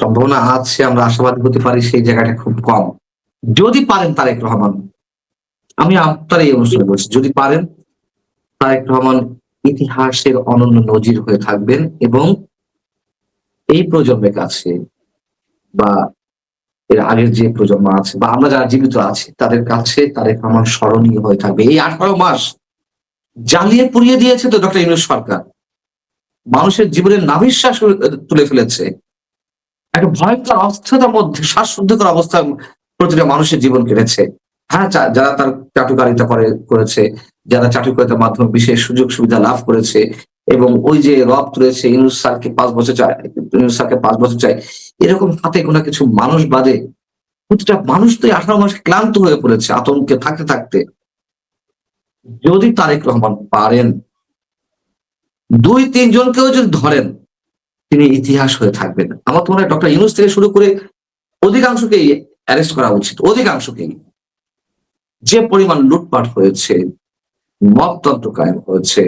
সম্ভাবনা আছে, আমরা আশাবাদী হতে পারি সেই জায়গাটা খুব কম। যদি পারেন তারেক রহমান, আমি আপনার এই অনুষ্ঠানে বলছি যদি পারেন, তারেক রহমান ইতিহাসের অনন্য নজির হয়ে থাকবেন এবং এই প্রজন্মের কাছে বা এর আগের যে প্রজন্ম আছে বা আমরা যারা জীবিত আছি, তাদের কাছে তারেক রহমান স্মরণীয় হয়ে থাকবে। এই আঠারো মাস জ্বালিয়ে পুড়িয়ে দিয়েছে তো ডক্টর ইউনুস সরকার। মানুষের জীবনের নাভিশ্বাস তুলে ফেলেছে। একটা ভয়ঙ্কর অস্থতার মধ্যে শ্বাসরুদ্ধকর অবস্থা প্রতিটা মানুষের জীবন কেটেছে। হ্যাঁ যারা তার চাটুকারিতা করে, করেছে, যারা চাটুকারিতার মাধ্যমে বিশেষ সুযোগ সুবিধা লাভ করেছে এবং ওই যে রব তুলেছে, ইউনুস স্যারকে পাঁচ বছর চায়, ইউনুস স্যারকে পাঁচ বছর চায়, এরকম হাতে গোনা কিছু মানুষ বাদে প্রতিটা মানুষ তো আঠারো মাস ক্লান্ত হয়ে পড়েছে আতঙ্কে থাকতে থাকতে। যদি তারেক রহমান পারেন দুই তিনজনকেও যদি ধরেন তিনি ইতিহাস হয়ে থাকবেন। আমার তো মনে হয় ডক্টর ইউনুস থেকে শুরু করে অধিকাংশকেই অ্যারেস্ট করা উচিত। অধিকাংশকেই। যে পরিমাণ লুটপাট হয়েছে মততন্ত্র কায়েম হয়েছে,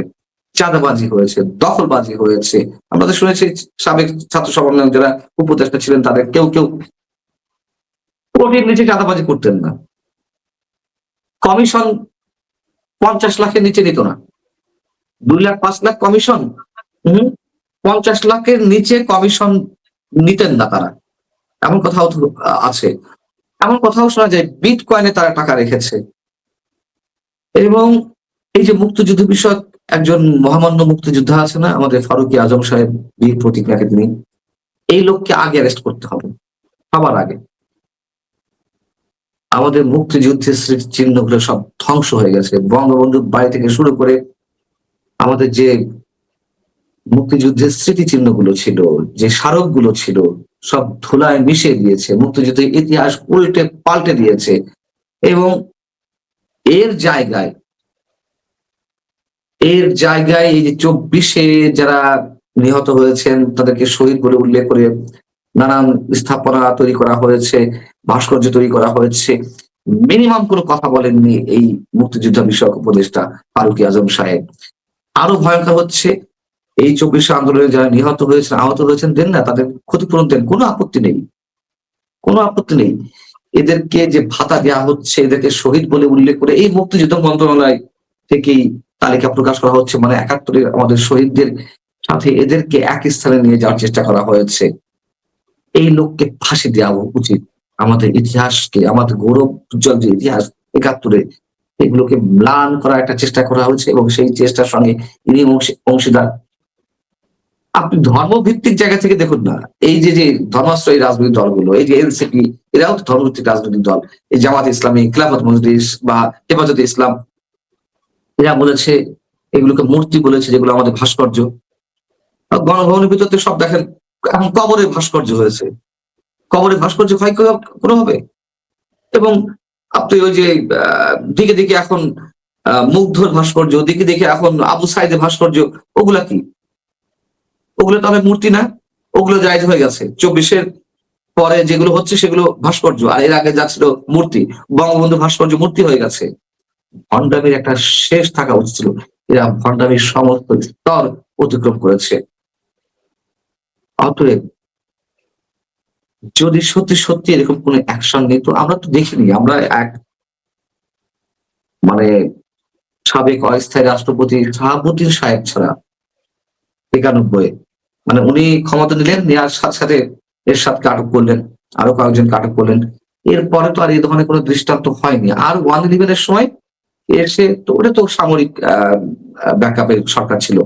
চাঁদাবাজি হয়েছে, দখলবাজি হয়েছে, আমরা তো শুনেছি সাবেক ছাত্র সমন্বয়ক যারা উপদেষ্টা ছিলেন, তাদের কেউ কেউ কোটির নিচে চাঁদাবাজি করতেন না। কমিশন পঞ্চাশ লাখের নিচে নিত না। দুই লাখ, পাঁচ লাখ কমিশন, হম পঞ্চাশ লাখের নিচে কমিশন নিতেন না তারা। এমন কথাও আছে। এমন কথাও শোনা যায় বিট কয়েনে তারা টাকা রেখেছে। এবং এই যে মুক্তিযুদ্ধ বিষয়ক একজন মহামান্য মুক্তিযোদ্ধা আছে না, আমাদের ফারুকি আজম সাহেব, বীর প্রতীক রাখে তিনি, এই লোককে আগে অ্যারেস্ট করতে হবে, সবার আগে। আমাদের মুক্তিযুদ্ধের স্মৃতি চিহ্নগুলো সব ধ্বংস হয়ে গেছে। বঙ্গবন্ধুর বাড়ি থেকে শুরু করে আমাদের যে মুক্তিযুদ্ধের স্মৃতি চিহ্নগুলো ছিল, যে স্মারকগুলো ছিল, সব ধুলায় মিশে দিয়েছে, মুক্তিযুদ্ধের ইতিহাস উল্টে পাল্টে দিয়েছে এবং এর জায়গায় এর জায়গায় এই যে চব্বিশে যারা নিহত হয়েছেন, তাদেরকে শহীদ বলে উল্লেখ করে নানান স্থাপনা তৈরি করা হয়েছে, ভাস্কর্য তৈরি করা হয়েছে। মিনিমাম কোনো কথা বলেননি এই মুক্তিযুদ্ধ বিষয়ক উপদেষ্টা ফারুকি আজম সাহেব। আরও ভয়ঙ্কর হচ্ছে এই চব্বিশে আন্দোলনে যারা নিহত হয়েছেন আহত হয়েছেন দেন না, তাদের ক্ষতিপূরণ দেন, কোনো আপত্তি নেই। কোনো আপত্তি নেই। এদেরকে যে ভাতা দেওয়া হচ্ছে, এদেরকে শহীদ বলে উল্লেখ করে এই মুক্তিযুদ্ধ মন্ত্রণালয় থেকেই তালিকা প্রকাশ করা হচ্ছে। মানে একাত্তরের আমাদের শহীদদের সাথে এদেরকে এক স্থানে নিয়ে যাওয়ার চেষ্টা করা হয়েছে। এই লোককে ফাঁসি দেওয়া উচিত। আমাদের ইতিহাসকে, আমাদের গৌরব, উজ্জ্বল যে ইতিহাস, একাত্তরে এগুলোকে ম্লান করার একটা চেষ্টা করা হয়েছে এবং সেই চেষ্টার সঙ্গে ইনি অংশীদার আপনি ধর্মভিত্তিক জায়গা থেকে দেখুন না। এই যে যে ধর্মাশ্রয়ী রাজনৈতিক দলগুলো, এই যে এনসিপি, এরাও তো ধর্মভিত্তিক রাজনৈতিক দল। এই জামাত ইসলামী, খিলাফত মজলিস বা হেফাজতে ইসলাম, এরা বলেছে, এগুলোকে মূর্তি বলেছে যেগুলো আমাদের ভাস্কর্য। গণভবনের ভিতর সব দেখেন, এখন কবরের ভাস্কর্য হয়েছে। কবরের ভাস্কর্য হয় কোনো হবে? এবং আপনি ওই যে দিকে দিকে এখন মুগ্ধর ভাস্কর্য, দিকে দিকে এখন আবু সাইদের ভাস্কর্য, ওগুলা কি? ওগুলো তবে মূর্তি না, ওগুলো জায়জ হয়ে গেছে। চব্বিশের পরে যেগুলো হচ্ছে সেগুলো ভাস্কর্য, আর এর আগে যাচ্ছিল মূর্তি, বঙ্গবন্ধু ভাস্কর্য মূর্তি হয়ে গেছে। ভণ্ডামির একটা শেষ থাকা উচিত ছিল। এরা ভণ্ডামির সমস্ত স্তর অতিক্রম করেছে। অতএব, যদি সত্যি সত্যি এরকম কোন অ্যাকশন নিত আমরা তো দেখিনি। আমরা এক মানে সাবেক অস্থায়ী রাষ্ট্রপতি শাহাবুদ্দিন সাহেব ছাড়া একানব্বই। মানে উনি ক্ষমতা নিলেন নেওয়ার সাথে সাথে এরশাদকে আটক করলেন, আরও কয়েকজনকে আটক করলেন। এরপরে তো আর এই ধরনের কোনো দৃষ্টান্ত হয়নি। আর ওয়ান ইলেভেনের সময় এসে তো ওটা তো সামরিক ব্যাকআপের সরকার ছিল।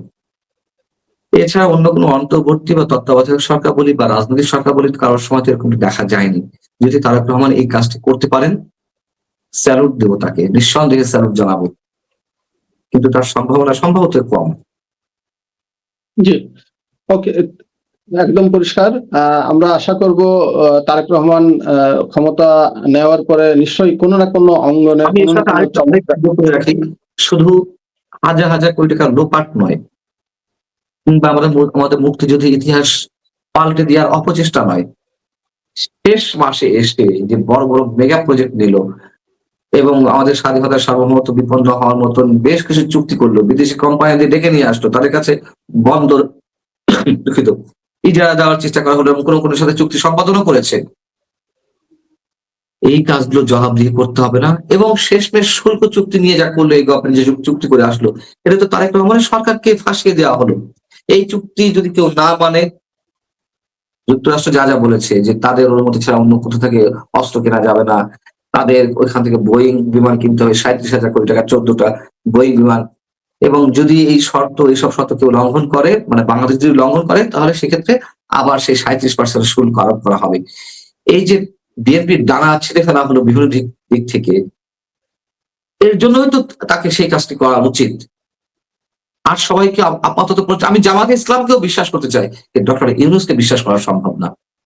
এছাড়া অন্য কোনো অন্তর্বর্তী বা তত্ত্বাবধায়ক সরকার বলি বা রাজনৈতিক সরকার বলি কারোর সময় এরকম দেখা যায়নি। যদি তারেক রহমান এই কাজটি করতে পারেন, স্যালুট দেব তাকে, নিঃসন্দেহে স্যালুট জানাব। কিন্তু তার সম্ভাবনা সম্ভবত কম। জি। ওকে একদম পরিষ্কার। আমরা আশা করব তারেক রহমান ক্ষমতা নেওয়ার পরে নিশ্চয়ই কোনো না কোনো অঙ্গনে শুধু হাজার হাজার কোটি টাকা লোপাট নয় কিংবা আমাদের আমাদের মুক্তিযুদ্ধের ইতিহাস পাল্টে দেওয়ার অপচেষ্টা নয়। শেষ মাসে এসে যে বড় বড় মেগা প্রজেক্ট নিল এবং আমাদের স্বাধীনতার সার্বভৌমত্ব বিপন্ন হওয়ার মতন বেশ কিছু চুক্তি করল বিদেশি কোম্পানিদের ডেকে নিয়ে আসলো তাদের কাছে বন্দর দুঃখিত। ইজারা দেওয়ার চেষ্টা করা হলো এবং কোনো কোনো সাথে চুক্তি সম্পাদনও করেছে। এই কাজগুলো জবাবদিহি করতে হবে না এবং শেষমেশ শুল্ক চুক্তি নিয়ে যা করল, এই গভর্নমেন্ট যে চুক্তি করে আসলো, এটা তো তারেক রহমানের সরকারকে ফাঁসিয়ে দেওয়া হলো। এই চুক্তি যদি কেউ না মানে যুক্তরাষ্ট্র যা যা বলেছে যে তাদের অনুমতি ছাড়া অন্য কোথাও থেকে অস্ত্র কেনা যাবে না, তাদের ওইখান থেকে বোয়িং বিমান কিনতে হবে সাঁত্রিশ হাজার কোটি টাকা, চোদ্দটা বোয়িং বিমান এবং যদি এই শর্ত এইসব শর্ত কেউ লঙ্ঘন করে মানে বাংলাদেশ যদি লঙ্ঘন করে, তাহলে সেক্ষেত্রে আবার সেই সাঁত্রিশ পার্সেন্ট শুল্ক আরোপ করা হবে। এই যে বিএনপির ডানা ছেড়ে ফেলা হলো বিভিন্ন দিক থেকে, এর জন্যই তো তাকে সেই কাজটি করা উচিত। আর সবাইকে আপাতত আমি জামাতে ইসলামকেও বিশ্বাস করতে চাই ডক্টর ইউনুসকে বিশ্বাস করা সম্ভব না।